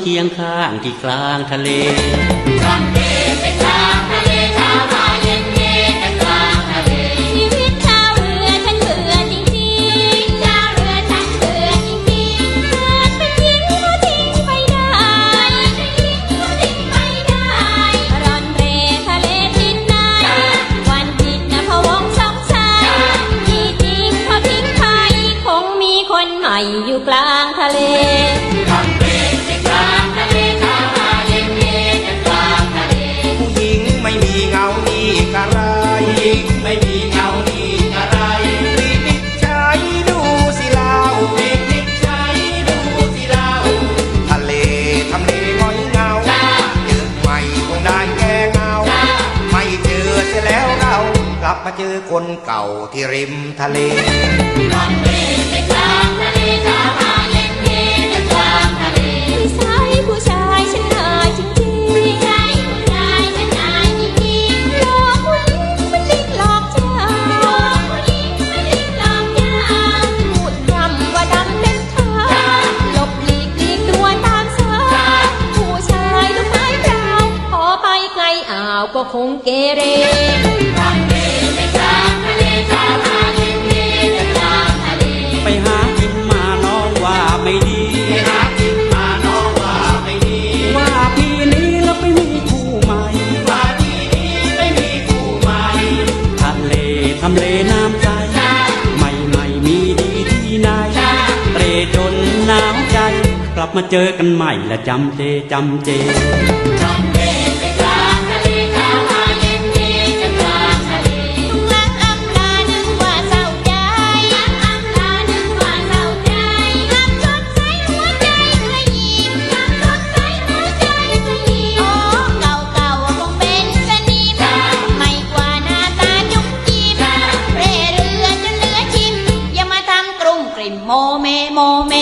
เคียงข้างที่กลางทะเลทำดีไปกลางทะเลชีวิตชาวเรือฉันเบื่อจริงๆชาวเรือฉันเบื่อจริงๆเกิดเป็นหญิงก็ทิ้งไปได้เป็นหญิงก็ทิ้งไปได้ร่อนเร่ทะเลทิศไหนวันผิดนะพะวงสงสัยที่จริงเขาทิ้งไปคงมีคนใหม่อยู่กลางทะเล มาเจอคนเก่าที่ริมทะเลนิสัยผู้ชายฉันนายจริงๆนิสัยผู้ชายฉันนายจริงๆหลอกผู้หญิงมันลิงหลอกชายหลอกผู้หญิงมันลิงหลอกชายพูดคำว่าดำเป็นทางหลบหลีกหลีกตัวตามสายผู้ชายลูกไม้เปล่าพอไปไกลอ่าวก็คงเกเร ไปหากินมาน้องว่าไม่ดีหากินมาน้องว่าไม่ดี ว่าพี่นี้แล้วไปมีคู่ใหม่ว่าที่นี้ไม่มีคู่ใหม่ทะเลทำเลน้ำใจไม่ไม่มีดีที่ไหนเตรจนหนาวใจ กลับมาเจอกันใหม่และจำเจจำเจ como me